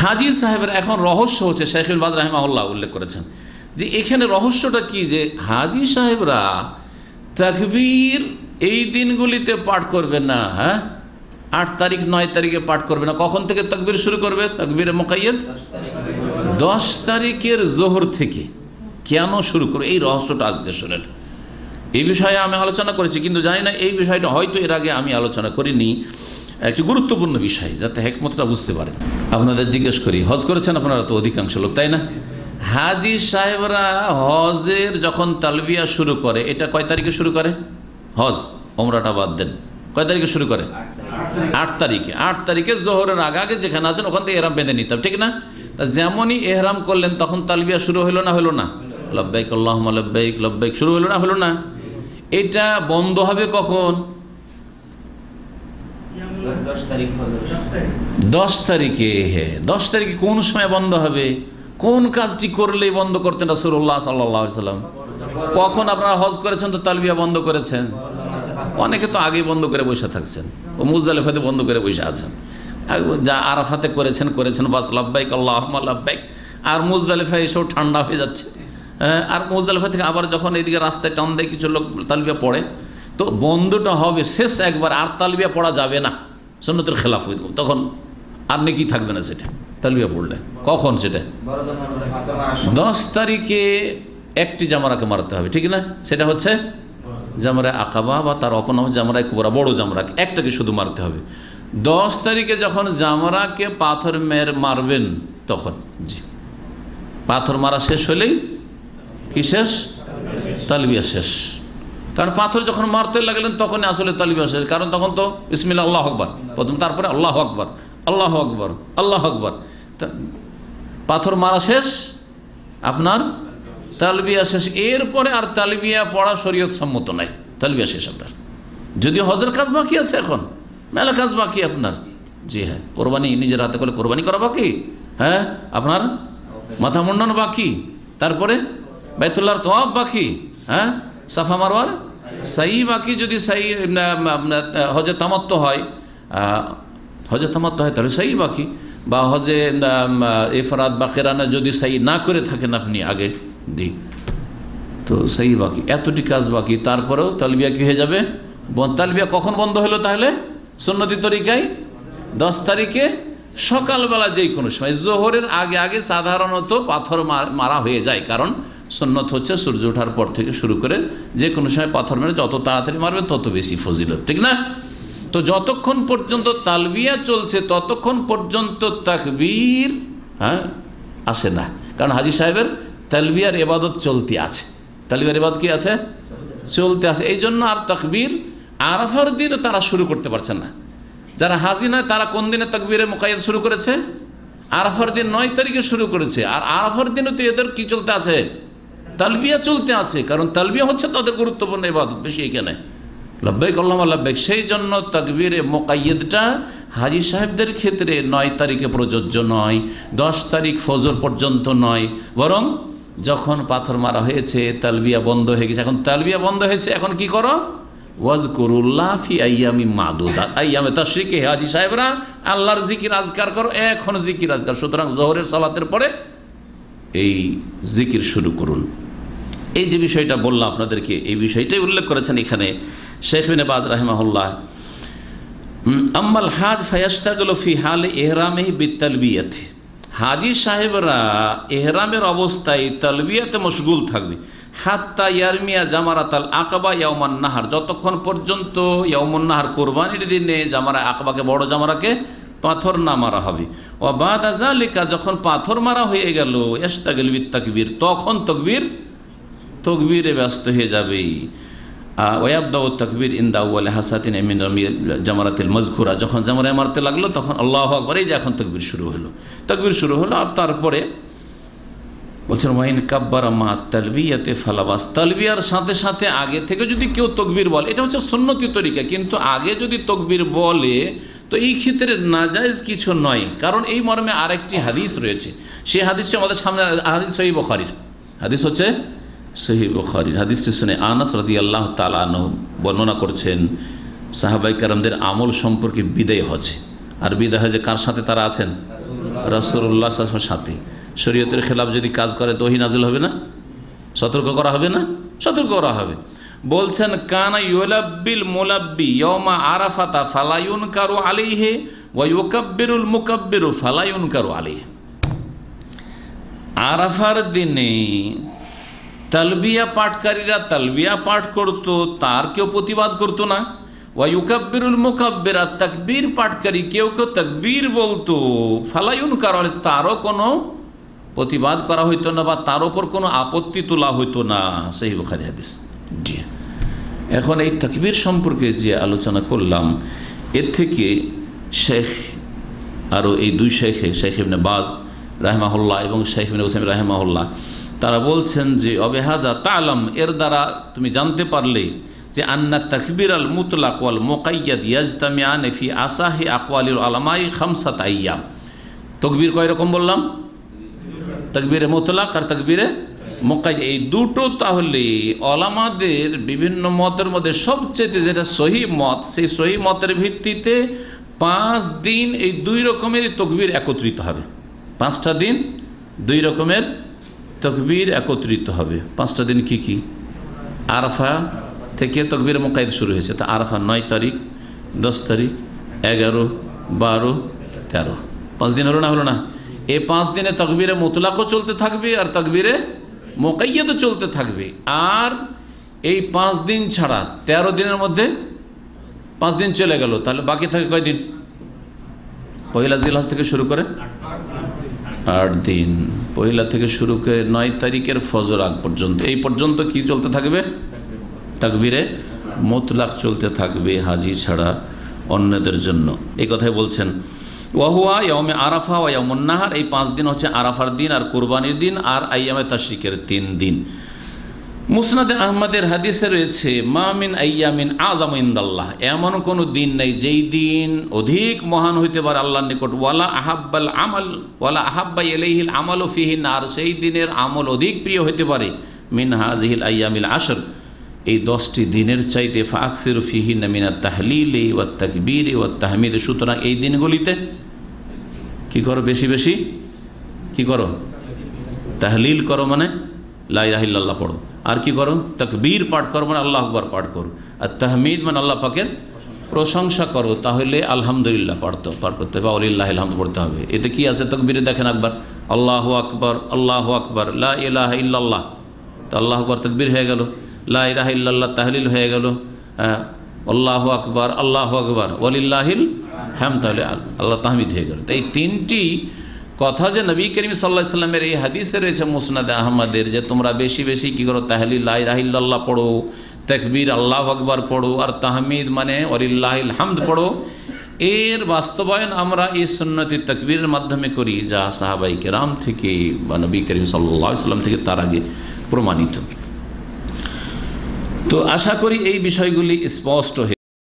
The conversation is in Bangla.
হাজি সাহেবের এখন রহস্য হচ্ছে শেখুল বাজ রাহিমাউল্লাহ উল্লেখ করেছেন যে এখানে রহস্যটা কি যে হাজি সাহেবরা তাকবীর এই দিনগুলিতে পাঠ করবে না হ্যাঁ? আট তারিখ, নয় তারিখে পাঠ করবে না। কখন থেকে তকবীর শুরু করবে? তকবীর মোকাইয়দ দশ তারিখের জোহর থেকে কেন শুরু করবে? এই রহস্যটা আজকে শোনেন। এই বিষয়ে আমি আলোচনা করেছি, কিন্তু জানি না, এই বিষয়টা হয়তো এর আগে আমি আলোচনা করিনি। একটি গুরুত্বপূর্ণ বিষয় যাতে হেকমতটা বুঝতে পারেন। আপনাদের জিজ্ঞেস করি, হজ করেছেন আপনারা তো অধিকাংশ লোক, তাই না? হাজি সাহেবরা হজের যখন তালবিয়া শুরু করে, এটা কয় তারিখে শুরু করে? হজ, ওমরাটা বাদ দেন। কয় তারিখে শুরু করে? আট তারিখে। আট তারিখে জোহরের আগে আগে যেখানে আছেন, ওখান থেকে এহরাম বেঁধে নিতাম, ঠিক না? তা যেমনই এহরাম করলেন, তখন তালবিয়া শুরু হলো না হলো না? লব্বাইক আল্লাহ লব্বাইক লব্বাইক শুরু হলো না হলো না? এটা বন্ধ হবে কখন? দশ তারিখ ফজর দশ তারিখে। হ্যাঁ দশ তারিখে কোন সময় বন্ধ হবে? কোন কাজটি করলে বন্ধ করতেন রাসুল্লাহ সাল্লাহ সাল্লাম? কখন আপনারা হজ করেছেন তো তালবিয়া বন্ধ করেছেন? অনেকে তো আগেই বন্ধ করে বসে থাকছেন ও মুজদালিফাতে বন্ধ করে বসে আছেন। আর যা আরাফাতে করেছেন করেছেন বাস লাব্বাইক আল্লাহ লাব্বাইক। আর মুজদালিফা এসেও ঠান্ডা হয়ে যাচ্ছে। হ্যাঁ, আর মুজদালিফা থেকে আবার যখন এইদিকে রাস্তায় টান দেয় কিছু লোক তালবিয়া পড়ে তো বন্ধটা হবে শেষ একবার আর তালবিয়া পড়া যাবে না। সন্ন্যতের খেলাফ হয়ে দেবো তখন আর নাকি থাকবে না সেটা। তালবিয়া পড়লে। কখন সেটা? দশ তারিখে একটি জামারাকে মারতে হবে ঠিক না? সেটা হচ্ছে জামরা আকাবা বা তার অপনাম জামরায় কুবরা বড় জামরাকে। একটাকে শুধু মারতে হবে। দশ তারিখে যখন জামরাকে পাথর মের মারবেন তখন জি। পাথর মারা শেষ হলেই কি শেষ? তালবিয়া শেষ। কারণ পাথর যখন মারতে লাগলেন, তখনই আসলে তালবিয়া শেষ। কারণ তখন তো ইসমিল্লা আল্লাহ আকবর। প্রথম তারপরে আল্লাহ আকবর আল্লাহ আকবর আল্লাহ আকবর। পাথর মারা শেষ, আপনার তালবিয়া শেষ। এরপরে আর তালবিয়া পড়া শরীয়ত সম্মত নাই। তালবিয়া শেষ আপনার। যদি হজের কাজ বাকি আছে এখন, মেলা কাজ বাকি আপনার। জি হ্যাঁ কোরবানি নিজের হাতে করে কোরবানি করা বাকি? হ্যাঁ আপনার মাথা মুন্ডন বাকি? তারপরে বাইতুল্লাহর তোয়াব বাকি? হ্যাঁ? সাফা মারওয়ার? সাই বাকি যদি সাই হজে তামাত্ম হয় হজে তামাত্ম হয়, তাহলে সাই বাকি বা হজে এফরাত বা কেরানা যদি সাই না করে থাকেন আপনি আগে দি তো সেই বাকি এতটি কাজ বাকি, তারপরেও তালবিয়া কী হয়ে যাবে? তালবিয়া কখন বন্ধ হলো তাহলে? সন্নতি তরিকায়? দশ তারিখে? সকালবেলা যেই কোনো সময়। জোহরের আগে আগে সাধারণত পাথর মারা হয়ে যায়, কারণ সন্ন্যত হচ্ছে সূর্য ওঠার পর থেকে শুরু করে যে কোনো সময় পাথর মেরে যত তাড়াতাড়ি মারবে তত বেশি ফজিলত, ঠিক না? তো যতক্ষণ পর্যন্ত তালবিয়া চলছে ততক্ষণ পর্যন্ত তাকবীর হ্যাঁ আসে না। কারণ হাজি সাহেবের তালবিয়ার এবাদত চলতে আছে। তালবিয়ার এবাদত কি আছে? চলতে আছে। এই জন্য আর তাকবীর আরাফার দিনও তারা শুরু করতে পারছে না। যারা হাজি নয়, তারা কোন দিনে তাকবীরে মোকাইদ শুরু করেছে? আরাফার দিন নয় তারিখে শুরু করেছে। আর আরাফার দিনও তো এদের কি চলতে আছে? তালবিয়া চলতে আছে, কারণ তালবিয়া হচ্ছে তাদের গুরুত্বপূর্ণ এবাদত বেশি এখানে লব্বাইক আল্লাহ লব্বাইক, সেই জন্য তাকবীরে মোকাইয়দটা হাজি সাহেবদের ক্ষেত্রে নয় তারিখে প্রযোজ্য নয়, দশ তারিখ ফজর পর্যন্ত নয়, বরং যখন পাথর মারা হয়েছে, তালবিয়া বন্ধ হয়ে গেছে। এখন তালবিয়া বন্ধ হয়েছে, এখন কি করো? ওয়াজ করুল্লাহ ফি আইয়ামি মাদুদা, আইয়ামে হে হাজি সাহেবরা, আল্লাহর জিকির আজকার করো, এখন জিকির আজকার। সুতরাং জোহরের সালাতের পরে এই জিকির শুরু করুন। এই যে বিষয়টা বললাম, আপনাদেরকে এই বিষয়টাই উল্লেখ করেছেন এখানে শেখ বিন বাজ রাহেমাহুল্লাহ। আম্মাল হাজ ফায়াস্তাগুলো ফি হাল এহরামে বিতালবিয়াতে হাজি সাহেবরা এহরামের অবস্থায় তালবিয়াতে মশগুল থাকবে। হাত্তা ইয়ারমিয়া জামারাতাল আকাবা ইয়াউমান নাহার। যতক্ষণ পর্যন্ত ইয়াউমন নাহার কোরবানির দিনে জামারা আকবাকে, বড় জামারাকে পাথর না মারা হবে। ও বাদ আজালিকা যখন পাথর মারা হয়ে গেল এস্তাগেল বিত তাকবীর তখন তকবীর তকবীরে ব্যস্ত হয়ে যাবে। ওয়াবদাউ তকবীর ইন্দা ওয়াল হাসাতিন এমিন জামারাতিল মজকুরা। যখন জামারায় মারতে লাগল, তখন আল্লাহ আকবর, এই যে এখন তকবীর শুরু হলো। তকবীর শুরু হলো আর তারপরে বলছেন, ওয়াইন কাব্বার মা তালবিয়াতে ফালাবাস। তালবিয়ার সাথে সাথে আগে থেকে যদি কেউ তকবীর বলে, এটা হচ্ছে সন্ন্যতি তরিকা, কিন্তু আগে যদি তকবির বলে, তো এই ক্ষেত্রে নাজাইজ কিছু নয়। কারণ এই মর্মে আরেকটি হাদিস রয়েছে। সেই হাদিসটি আমাদের সামনে, হাদিস সহি বখারির। হাদিস হচ্ছে সহি বখারির হাদিসটি শুনে আনাস রদি আল্লাহ তালান বর্ণনা করছেন সাহাবাই কারামদের আমল সম্পর্কে বিদায় হচ্ছে আর বিদায় হজে কার সাথে তারা আছেন? রাসুল্লাহ সাথে। শরীয়তের খেলাফ যদি কাজ করে তো নাজিল হবে না? সতর্ক করা হবে না? সতর্ক করা হবে। বলছেন কানা ইউলাব্বিল মোলাব্বি ইয়মা আরাফাতা ফালায়ুন কারু আলিহে ওয়ুকাব্বিরুল মুকাব্বিরু ফালায়ুন কারু আলিহে আরাফার দিনে তালবিয়া পাঠকারীরা তালবিয়া পাঠ করত তার কেউ প্রতিবাদ করতো না। ওয়ুকাব্বিরুল মুকাব্বির আর তাকবীর পাঠকারী কেউ কেউ তাকবীর বলতো। ফালায়ুন কারণ তারও কোনো প্রতিবাদ করা হইতো না বা তার ওপর কোনো আপত্তি তোলা হইতো না। সেই বুখারি হাদিস। জি। এখন এই তাকবীর সম্পর্কে যে আলোচনা করলাম এর থেকে শেখ আরও এই দুই শেখে শেখ ইবনে বাজ রাহেমাহুল্লাহ এবং শেখ ইবনে হোসেন রাহেমাহুল্লাহ তারা বলছেন যে অবেহাজা তালম এর দ্বারা তুমি জানতে পারলে যে, আন্না তাকবির আল মুতলাক ওয়াল মোকাইয়াদ ইয়াজতামিয়ান ফি আসাহি আকওয়ালিল আলামাই খামসাত আইয়াম। তকবির কয় রকম বললাম? তকবিরে মোতলাক আর তকবিরে মোকাই এই দুটো তাহলে অলামাদের বিভিন্ন মতের মধ্যে সবচেয়ে যেটা সহি মত, সেই সহি মতের ভিত্তিতে পাঁচ দিন এই দুই রকমের তকবির একত্রিত হবে। পাঁচটা দিন দুই রকমের তকবির একত্রিত হবে। পাঁচটা দিন কি কি? আরফা থেকে তকবির মোকাইদ শুরু হয়েছে। তা আরফা নয় তারিখ, দশ তারিখ, এগারো, বারো, তেরো। পাঁচ দিন হলো না হলো না? এই পাঁচ দিনে তকবিরে মোতলাকও চলতে থাকবে আর তকবিরে মোকাইয়াদও চলতে থাকবে। আর এই পাঁচ দিন ছাড়া তেরো দিনের মধ্যে পাঁচ দিন চলে গেল। তাহলে বাকি থাকে কয়দিন? পহিলা জিলাস থেকে শুরু করে আট দিন। পহিলা থেকে শুরু করে নয় তারিখের ফজর আগ পর্যন্ত। এই পর্যন্ত কি চলতে থাকবে? তাকবিরে? মোতলাক চলতে থাকবে হাজি ছাড়া অন্যদের জন্য। এই কথাই বলছেন। ওয়াহুয়া ইয়মে আরাফা ও ইয়মুন্নাহার এই পাঁচ দিন হচ্ছে আরাফার দিন আর কোরবানির দিন আর আইয়ামে তাশিকের তিন দিন। মুসনাদে আহমদের হাদিসে রয়েছে মামিন আইয়ামিন আজম ইন্দাল্লাহ। এমন কোনো দিন নেই যেই দিন অধিক মহান হইতে পারে আল্লাহর নিকট। ওয়ালা আহাব্বাল আমল, ওয়ালা আহাব্বা এলাইহিল আমল ফিহিন আর সেই দিনের আমল অধিক প্রিয় হইতে পারে, মিন হাজিহিল আইয়ামিল আসর এই দশটি দিনের চাইতে, ফাকসির ফিহিন মিনা তাহলিলে ওয়া তাকবীরে ওয়া তাহমিদে। সুতরাং এই দিনগুলিতে কি করো বেশি বেশি? কি করো? তাহলিল করো মানে লাইলাহিল্লাহ পড়ো। আর কি করো তকবীর পাঠ করো মানে আল্লাহ আকবর পাঠ করো আর তাহমিদ মানে আল্লাহ পাকের প্রশংসা করো, তাহলে আলহামদুলিল্লাহ পড়তে পার করতে হবে আলিল্লাহ আলহামদ পড়তে হবে। এতে কি আছে তকবীরে? দেখেন একবার। আল্লাহ আকবর আল্লাহ আকবর, লা ইলাহা ইল্লাল্লাহ। তো আল্লাহ আকবর তকবীর হয়ে গেল। লা ইল্লাল্লাহ তাহলিল হয়ে গেল। হ্যাঁ আল্লাহ আকবর আল্লাহ আকবর, ওয়ালিল্লাহিল হ্যাম তাহলে আল্লাহ তাহমিদ হয়ে গেল। তো এই তিনটি কথা যে নবী করিম সাল্লাহ সাল্লামের এই হাদিসে রয়েছে মুসনাদে আহমদের যে তোমরা বেশি বেশি কী করো? তাহলি লাই রাহিল্লাহ পড়ো, তেকবীর আল্লাহ আকবর পড়ো, আর তাহমিদ মানে অলিল্লাহিল হামদ পড়ো। এর বাস্তবায়ন আমরা এই সন্ন্যতি তকবীরের মাধ্যমে করি, যা সাহাবাই কেরাম থেকে বা নবী করিম সাল্লাহ সাল্লাম থেকে তার আগে প্রমাণিত। তো আশা করি এই বিষয়গুলি স্পষ্ট হয়ে